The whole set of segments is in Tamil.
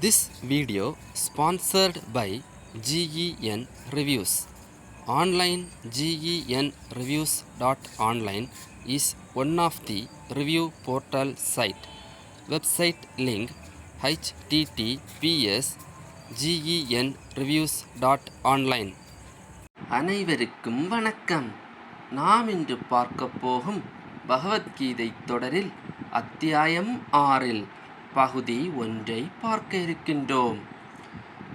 This video sponsored by GEN reviews online GEN reviews dot online is one of the review portal site website link HTTPS GEN reviews dot online அனைவருக்கும் வணக்கம் நாம் இன்று பார்க்க போகும் பகவத்கீதை தொடரில் அத்தியாயம் ஆறில் பகுதி ஒன்றை பார்க்க இருக்கின்றோம்.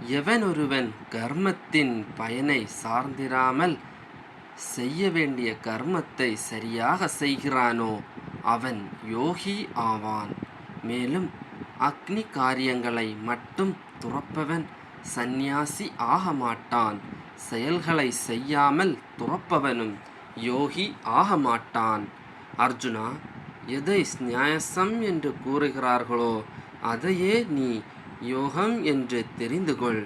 எவனொருவன் கர்மத்தின் பயனை சார்ந்திராமல் செய்ய வேண்டிய கர்மத்தை சரியாக செய்கிறானோ அவன் யோகி ஆவான். மேலும் அக்னி காரியங்களை மட்டும் துறப்பவன் சந்நியாசி ஆக மாட்டான். செயல்களை செய்யாமல் துறப்பவனும் யோகி ஆக மாட்டான். அர்ஜுனா எதை நியாயசம் என்று கூறுகிறார்களோ அதையே நீ யோகம் என்று தெரிந்து கொள்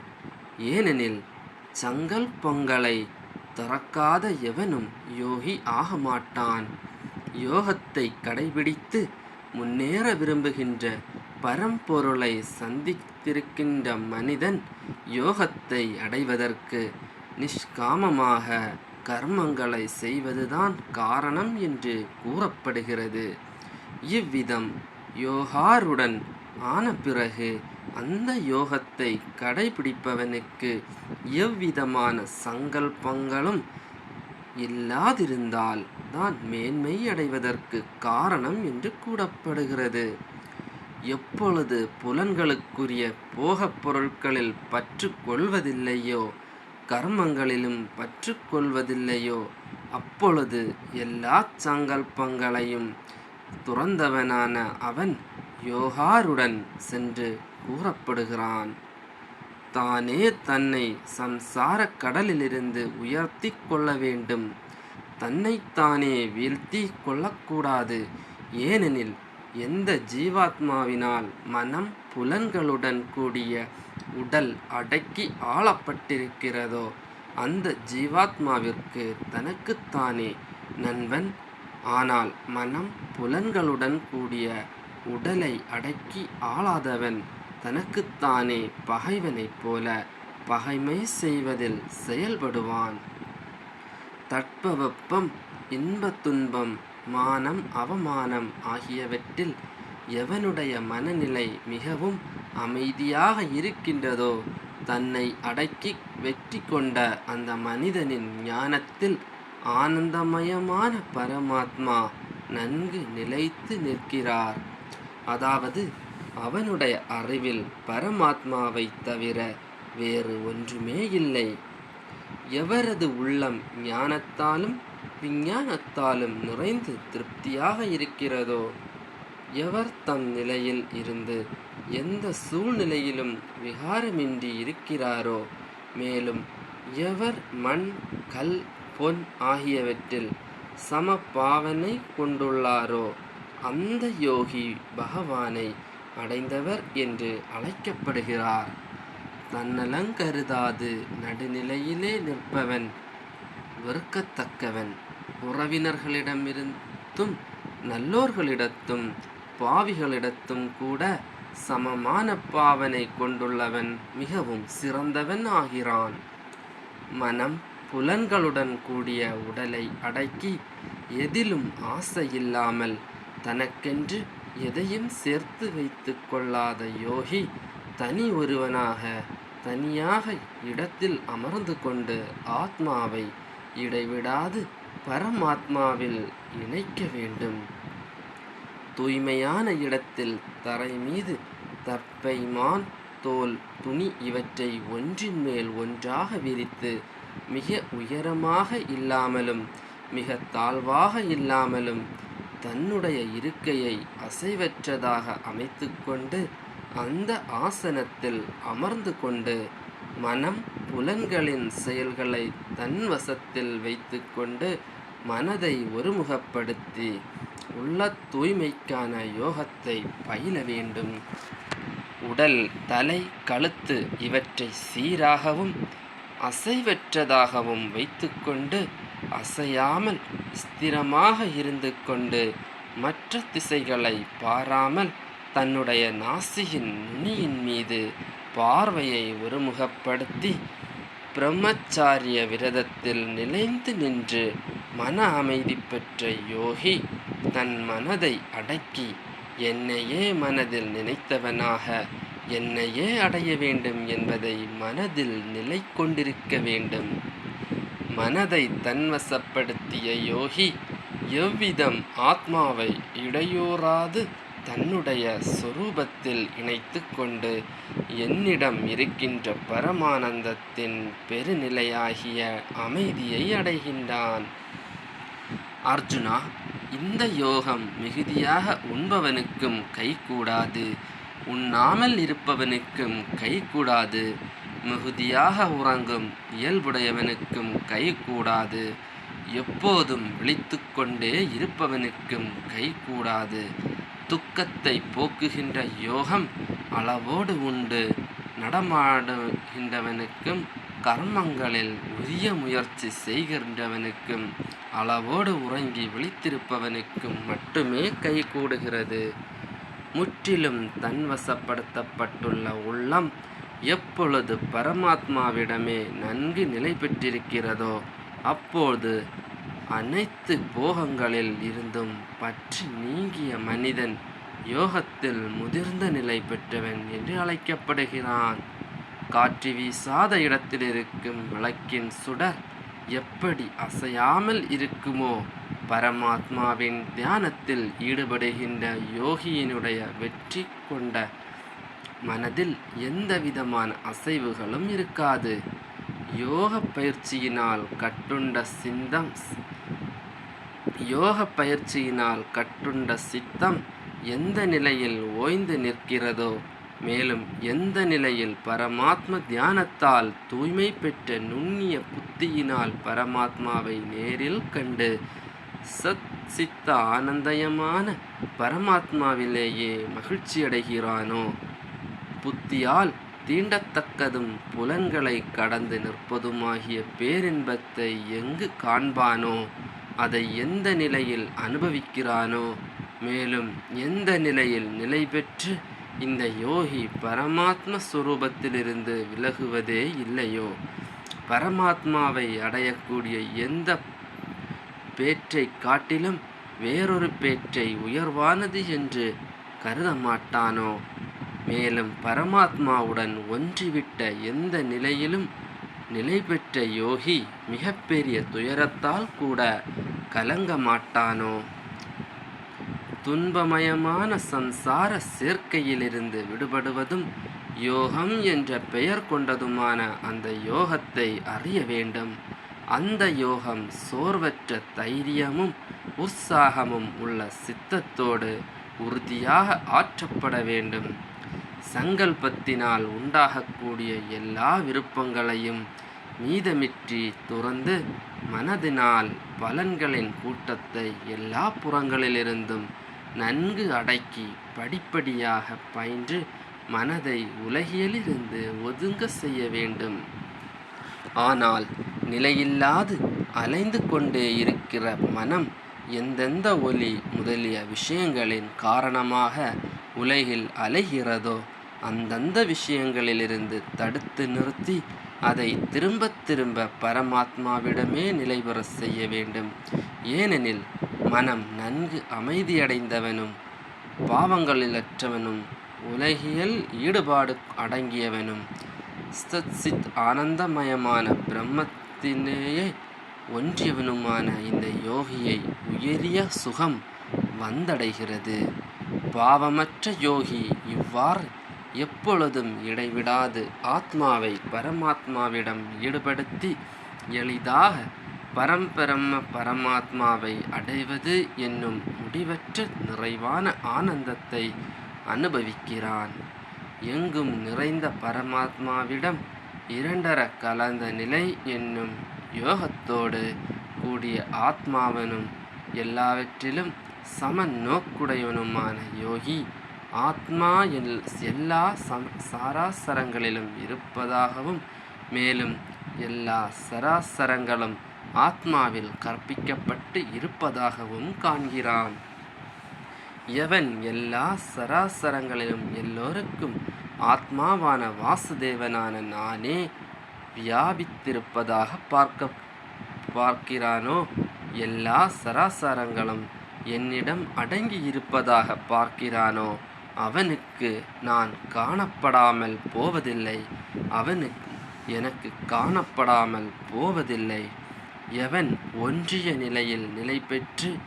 ஏனெனில் சங்கல்பங்களை திறக்காத எவனும் யோகி ஆக மாட்டான் யோகத்தை கடைபிடித்து முன்னேற விரும்புகின்ற பரம்பொருளை சந்தித்திருக்கின்ற மனிதன் யோகத்தை அடைவதற்கு நிஷ்காமமாக கர்மங்களை செய்வதுதான் காரணம் என்று கூறப்படுகிறது. இவ்விதம் யோகாருடன் ஆன பிறகு அந்த யோகத்தை கடைபிடிப்பவனுக்கு எவ்விதமான சங்கல்பங்களும் இல்லாதிருந்தால் தான் மேன்மை அடைவதற்கு காரணம் என்று கூறப்படுகிறது. எப்பொழுது புலன்களுக்குரிய போகப் பொருட்களில் பற்று கொள்வதில்லையோ கர்மங்களிலும் பற்று கொள்வதில்லையோ அப்பொழுது எல்லா சங்கல்பங்களையும் துறந்தவனான அவன் யோகாருடன் சென்று கூறப்படுகிறான். தானே தன்னை சம்சார கடலிலிருந்து உயர்த்தி கொள்ள வேண்டும். தன்னைத்தானே வீழ்த்தி கொள்ளக்கூடாது. ஏனெனில் எந்த ஜீவாத்மாவினால் மனம் புலன்களுடன் கூடிய உடல் அடக்கி ஆளப்பட்டிருக்கிறதோ அந்த ஜீவாத்மாவிற்கு தனக்குத்தானே நண்பன் ஆனால் மனம் புலன்களுடன் கூடிய உடலை அடக்கி ஆளாதவன் தனக்குத்தானே பகைவனைப் போல பகைமை செய்வதில் செயல்படுவான். தட்பவெப்பம் இன்ப துன்பம் மானம் அவமானம் ஆகியவற்றில் எவனுடைய மனநிலை மிகவும் அமைதியாக இருக்கின்றதோ தன்னை அடக்கி வெற்றி கொண்ட அந்த மனிதனின் ஞானத்தில் ஆனந்தமயமான பரமாத்மா நன்கு நிலைத்து நிற்கிறார். அதாவது அவனுடைய அறிவில் பரமாத்மாவை தவிர வேறு ஒன்றுமே இல்லை. எவரது உள்ளம் ஞானத்தாலும் விஞ்ஞானத்தாலும் நிறைந்து திருப்தியாக இருக்கிறதோ எவர் தம் நிலையில் இருந்து எந்த சூழ்நிலையிலும் விகாரமின்றி இருக்கிறாரோ மேலும் எவர் மண் கல் பொன் ஆகியவற்றில் சம பாவனை கொண்டுள்ளாரோ? அந்த யோகி பகவானை அடைந்தவர் என்று அழைக்கப்படுகிறார். தன்னலங்கருதாது நடுநிலையிலே நிற்பவன் வெறுக்கத்தக்கவன். உறவினர்களிடமிருந்தும் நல்லோர்களிடத்தும் பாவிகளிடத்தும் கூட சமமான பாவனை கொண்டுள்ளவன் மிகவும் சிறந்தவன் ஆகிறான். மனம் புலன்களுடன் கூடிய உடலை அடக்கி எதிலும் ஆசை இல்லாமல் தனக்கென்று எதையும் சேர்த்து வைத்து கொள்ளாத யோகி தனி ஒருவனாக தனியாக இடத்தில் அமர்ந்து கொண்டு ஆத்மாவை இடைவிடாது பரமாத்மாவில் இணைக்க வேண்டும். தூய்மையான இடத்தில் தரை மீது தப்பை மான் தோல் துணி இவற்றை ஒன்றின் மேல் ஒன்றாக விரித்து மிக உயரமாக இல்லாமலும் மிக தாழ்வாக இல்லாமலும் தன்னுடைய இருக்கையை அசைவற்றதாக அமைத்து கொண்டு அந்த ஆசனத்தில் அமர்ந்து கொண்டு மனம் புலன்களின் செயல்களை தன் வசத்தில் வைத்து கொண்டு மனதை ஒருமுகப்படுத்தி உள்ள தூய்மைக்கான யோகத்தை பயில வேண்டும். உடல் தலை கழுத்து இவற்றை சீராகவும் அசைவற்றதாகவும் வைத்துக்கொண்டு அசையாமல் ஸ்திரமாக இருந்து கொண்டு மற்ற திசைகளை பாராமல் தன்னுடைய நாசியின் நுனியின் மீது பார்வையை ஒருமுகப்படுத்தி பிரம்மச்சாரிய விரதத்தில் நிலைந்து நின்று மன அமைதி பெற்ற யோகி தன் மனதை அடக்கி என்னையே மனதில் நினைத்தவனாக என்னையே அடைய வேண்டும் என்பதை மனதில் நிலை கொண்டிருக்க வேண்டும். மனதை தன்வசப்படுத்திய யோகி எவ்விதம் ஆத்மாவை இடையூறாது தன்னுடைய சொரூபத்தில் இணைத்து கொண்டு என்னிடம் இருக்கின்ற பரமானந்தத்தின் பெருநிலையாகிய அமைதியை அடைகின்றான். அர்ஜுனா இந்த யோகம் மிகுதியாக உண்பவனுக்கும் கைகூடாது. உண்ணாமல் இருப்பவனுக்கும் கை கூடாது. மிகுதியாக உறங்கும் இயல்புடையவனுக்கும் கை கூடாது. எப்போதும் விழித்துக்கொண்டே இருப்பவனுக்கும் கை கூடாது. துக்கத்தை போக்குகின்ற யோகம் அளவோடு உண்டு. நடமாடுகின்றவனுக்கும் கர்மங்களில் உரிய முயற்சி செய்கின்றவனுக்கும் அளவோடு உறங்கி விழித்திருப்பவனுக்கும் மட்டுமே கை கூடுகிறது. முற்றிலும் தன்வசப்படுத்தப்பட்டுள்ள உள்ளம் எப்பொழுது பரமாத்மாவிடமே நன்கு நிலை பெற்றிருக்கிறதோ அப்போது அனைத்து போகங்களில் இருந்தும் பற்றி நீங்கிய மனிதன் யோகத்தில் முதிர்ந்த நிலை பெற்றவன் என்று அழைக்கப்படுகிறான். காற்று வீசாத இடத்தில் இருக்கும் விளக்கின் சுடர் எப்படி அசையாமல் இருக்குமோ பரமாத்மாவின் தியானத்தில் ஈடுபடுகின்ற யோகியினுடைய வெற்றி கொண்ட மனதில் எந்த விதமான அசைவுகளும் இருக்காது. யோக பயிற்சியினால் கட்டுண்ட சிந்தம் யோக பயிற்சியினால் கட்டுண்ட சித்தம் எந்த நிலையில் ஓய்ந்து நிற்கிறதோ மேலும் எந்த நிலையில் பரமாத்ம தியானத்தால் தூய்மை பெற்ற நுண்ணிய புத்தியினால் பரமாத்மாவை நேரில் கண்டு சத் சித்த ஆனந்தயமான பரமாத்மாவிலேயே மகிழ்ச்சியடைகிறானோ? புத்தியால் தீண்டத்தக்கதும் புலன்களை கடந்து நிற்பதுமாகிய பேரின்பத்தை எங்கு காண்பானோ? அதை எந்த நிலையில் அனுபவிக்கிறானோ? மேலும் எந்த நிலையில் நிலை பெற்று இந்த யோகி பரமாத்ம ஸ்வரூபத்திலிருந்து விலகுவதே இல்லையோ? பரமாத்மாவை அடையக்கூடிய எந்த பேற்றை காட்டிலும் வேறொரு பேற்றை உயர்வானது என்று கருத மாட்டானோ? மேலும் பரமாத்மாவுடன் ஒன்றிவிட்ட எந்த நிலையிலும் நிலை பெற்ற யோகி மிகப்பெரிய துயரத்தால் கூட கலங்க மாட்டானோ? துன்பமயமான சம்சார சேர்க்கையிலிருந்து விடுபடுவதும் யோகம் என்ற பெயர் கொண்டதுமான அந்த யோகத்தை அறிய வேண்டும். அந்த யோகம் சோர்வற்ற தைரியமும் உற்சாகமும் உள்ள சித்தத்தோடு உறுதியாக ஆற்றப்பட வேண்டும். சங்கல்பத்தினால் உண்டாகக்கூடிய எல்லா விருப்பங்களையும் மீதமிற்றி துறந்து மனதினால் பலன்களின் கூட்டத்தை எல்லா புறங்களிலிருந்தும் நன்கு அடக்கி படிப்படியாக பயின்று மனதை உலகியலிருந்து ஒதுங்க செய்ய வேண்டும். ஆனால் நிலையில்லாது அலைந்து கொண்டே இருக்கிற மனம் எந்தெந்த ஒலி முதலிய விஷயங்களின் காரணமாக உலகில் அலைகிறதோ அந்தந்த விஷயங்களிலிருந்து தடுத்து நிறுத்தி அதை திரும்ப திரும்ப பரமாத்மாவிடமே நிலைபெற செய்ய வேண்டும். ஏனெனில் மனம் நன்கு அமைதியடைந்தவனும் பாவங்களிலற்றவனும் உலகியல் ஈடுபாடு அடங்கியவனும் ஸ்தத் சித் ஆனந்தமயமான பிரம்மத்தினேயே ஒன்றியவனுமான இந்த யோகியை உயரிய சுகம் வந்தடைகிறது. பாவமற்ற யோகி இவ்வாறு எப்பொழுதும் இடைவிடாது ஆத்மாவை பரமாத்மாவிடம் ஈடுபடுத்தி எளிதாக பரம்பரம பரமாத்மாவை அடைவது என்னும் முடிவற்ற நிறைவான ஆனந்தத்தை அனுபவிக்கிறான். எங்கும் நிறைந்த பரமாத்மாவிடம் இரண்டர கலந்த நிலை என்னும் யோகத்தோடு கூடிய ஆத்மாவனும் எல்லாவற்றிலும் சம நோக்குடையவனுமான யோகி ஆத்மா எல் எல்லா சம் சாராசரங்களிலும் இருப்பதாகவும் மேலும் எல்லா சராசரங்களும் ஆத்மாவில் கற்பிக்கப்பட்டு இருப்பதாகவும் காண்கிறான். எவன் எல்லா சராசரங்களிலும் எல்லோருக்கும் ஆத்மாவான வாசுதேவனான நானே வியாபித்திருப்பதாக பார்க்க பார்க்கிறானோ? எல்லா சராசரங்களும் என்னிடம் அடங்கி இருப்பதாக பார்க்கிறானோ? அவனுக்கு நான் காணப்படாமல் போவதில்லை. அவனுக்கு எனக்கு காணப்படாமல் போவதில்லை. எவன் ஒன்றிய நிலையில் நிலை பெற்று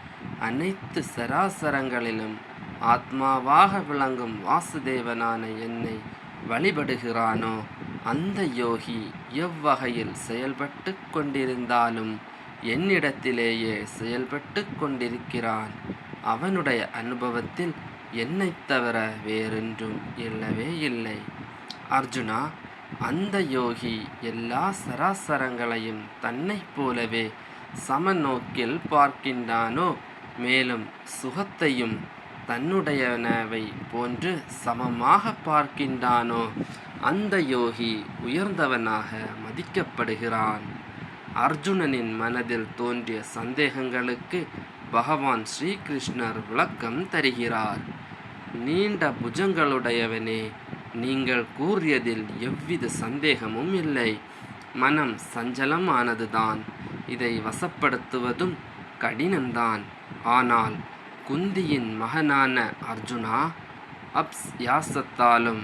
அனைத்து சராசரங்களிலும் ஆத்மாவாக விளங்கும் வாசுதேவனான என்னை வழிபடுகிறானோ அந்த யோகி எவ்வகையில் செயல்பட்டு கொண்டிருந்தாலும் என்னிடத்திலேயே செயல்பட்டு கொண்டிருக்கிறான். அவனுடைய அனுபவத்தில் என்னைத் தவிர வேறொன்றும் இல்லவே இல்லை. அர்ஜுனா அந்த யோகி எல்லா சராசரங்களையும் தன்னைப் போலவே சமநோக்கில் பார்க்கின்றானோ? மேலும் சுகத்தையும் தன்னுடையனவை போன்று சமமாக பார்க்கின்றானோ? அந்த யோகி உயர்ந்தவனாக மதிக்கப்படுகிறான். அர்ஜுனனின் மனதில் தோன்றிய சந்தேகங்களுக்கு பகவான் ஸ்ரீகிருஷ்ணர் விளக்கம் தருகிறார். நீண்ட புஜங்களுடையவனே நீங்கள் கூறியதில் எவ்வித சந்தேகமும் இல்லை. மனம் சஞ்சலமானதுதான். இதை வசப்படுத்துவதும் கடினம்தான். ஆனால் குந்தியின் மகனான அர்ஜுனா அப்ஸ் யாசத்தாலும்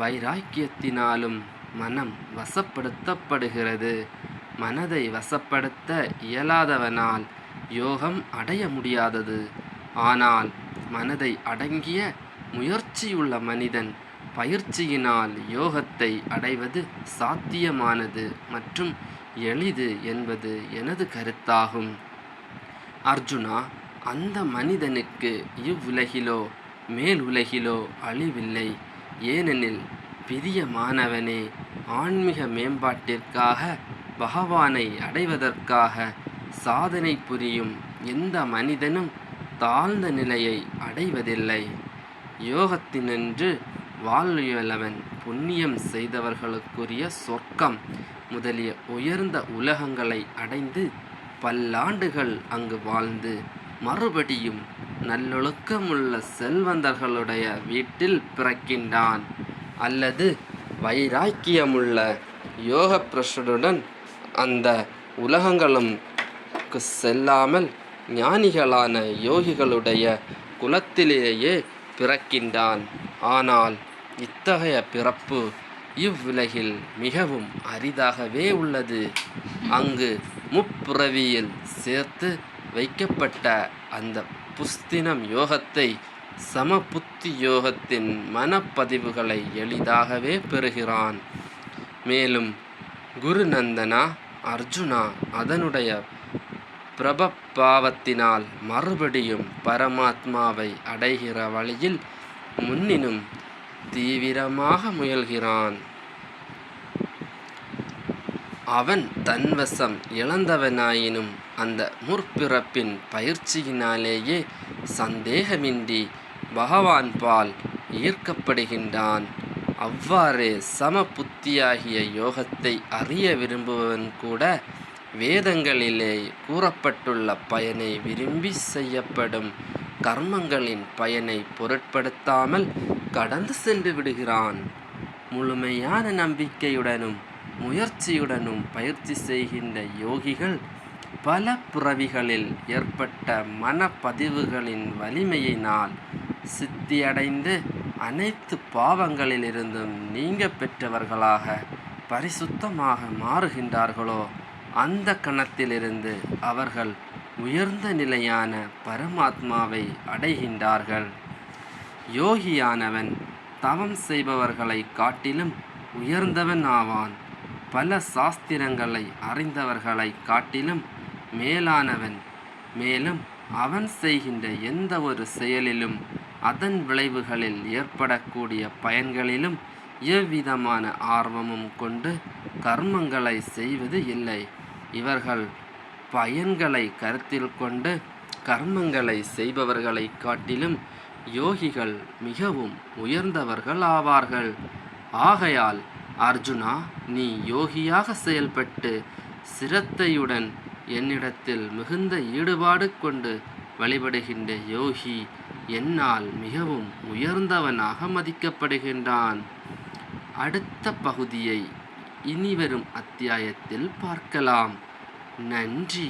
வைராக்கியத்தினாலும் மனம் வசப்படுத்தப்படுகிறது. மனதை வசப்படுத்த இயலாதவனால் யோகம் அடைய முடியாதது. ஆனால் மனதை அடங்கிய முயற்சியுள்ள மனிதன் பயிற்சியினால் யோகத்தை அடைவது சாத்தியமானது மற்றும் எளிது என்பது எனது கருத்தாகும். அர்ஜுனா அந்த மனிதனுக்கு இவ்வுலகிலோ மேல் உலகிலோ அழிவில்லை. ஏனெனில் பிரியமானவனே ஆன்மீக மேம்பாட்டிற்காக பகவானை அடைவதற்காக சாதனை புரியும் எந்த மனிதனும் தாழ்ந்த நிலையை அடைவதில்லை. யோகத்தினின்று வாழ்வியலவன் புண்ணியம் செய்தவர்களுக்குரிய சொர்க்கம் முதலிய உயர்ந்த உலகங்களை அடைந்து பல்லாண்டுகள் அங்கு வாழ்ந்து மறுபடியும் நல்லொழுக்கமுள்ள செல்வந்தர்களுடைய வீட்டில் பிறக்கின்றான். அல்லது வைராக்கியமுள்ள யோக பிரஷருடன் அந்த உலகங்களும் செல்லாமல் ஞானிகளான யோகிகளுடைய குலத்திலேயே பிறக்கின்றான். ஆனால் இத்தகைய பிறப்பு இவ்வுலகில் மிகவும் அரிதாகவே உள்ளது. அங்கு முப்புறவியில் சேர்த்து வைக்கப்பட்ட அந்த புஸ்தினம் யோகத்தை சமபுத்தி யோகத்தின் மனப்பதிவுகளை எளிதாகவே பெறுகிறான். மேலும் குருநந்தனா அர்ஜுனா அதனுடைய பிரபப்பாவத்தினால் மறுபடியும் பரமாத்மாவை அடைகிற வழியில் முன்னினும் தீவிரமாக முயல்கிறான். அவன் தன்வசம் இழந்தவனாயினும் அந்த முற்பிறப்பின் பயிற்சியினாலேயே சந்தேகமின்றி பகவான் பால் ஈர்க்கப்படுகின்றான். அவ்வாறே சம புத்தியாகிய யோகத்தை அறிய விரும்புபவன் கூட வேதங்களிலே கூறப்பட்டுள்ள பயனை விரும்பி செய்யப்படும் கர்மங்களின் பயனை பொருட்படுத்தாமல் கடந்து சென்று விடுகிறான். முழுமையான நம்பிக்கையுடனும் முயற்சியுடனும் பயிற்சி செய்கின்ற யோகிகள் பல பிறவிகளில் ஏற்பட்ட மனப்பதிவுகளின் வலிமையினால் சித்தியடைந்து அனைத்து பாவங்களிலிருந்தும் நீங்க பெற்றவர்களாக பரிசுத்தமாக மாறுகின்றார்களோ அந்த கணத்திலிருந்து அவர்கள் உயர்ந்த நிலையான பரமாத்மாவை அடைகின்றார்கள். யோகியானவன் தவம் செய்பவர்களை காட்டிலும் உயர்ந்தவன் ஆவான். பல சாஸ்திரங்களை அறிந்தவர்களை காட்டிலும் மேலானவன். மேலும் அவன் செய்கின்ற எந்த ஒரு செயலிலும் அதன் விளைவுகளில் ஏற்படக்கூடிய பயன்களிலும் எவ்விதமான ஆர்வமும் கொண்டு கர்மங்களை செய்வது இல்லை. இவர்கள் பயன்களை கருத்தில் கொண்டு கர்மங்களை செய்பவர்களை காட்டிலும் யோகிகள் மிகவும் உயர்ந்தவர்கள் ஆவார்கள். ஆகையால் அர்ஜுனா நீ யோகியாக செயல்பட்டு சிரத்தையுடன் என்னிடத்தில் மிகுந்த ஈடுபாடு கொண்டு வழிபடுகின்ற யோகி என்னால் மிகவும் உயர்ந்தவனாக மதிக்கப்படுகின்றான். அடுத்த பகுதியை இனிவரும் அத்தியாயத்தில் பார்க்கலாம். நன்றி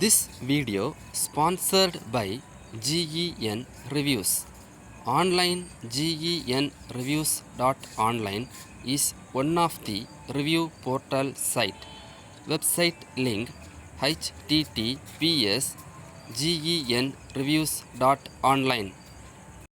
this video sponsored by GEN reviews online GEN reviews dot online is one of the review portal site website link HTTPS GEN reviews dot online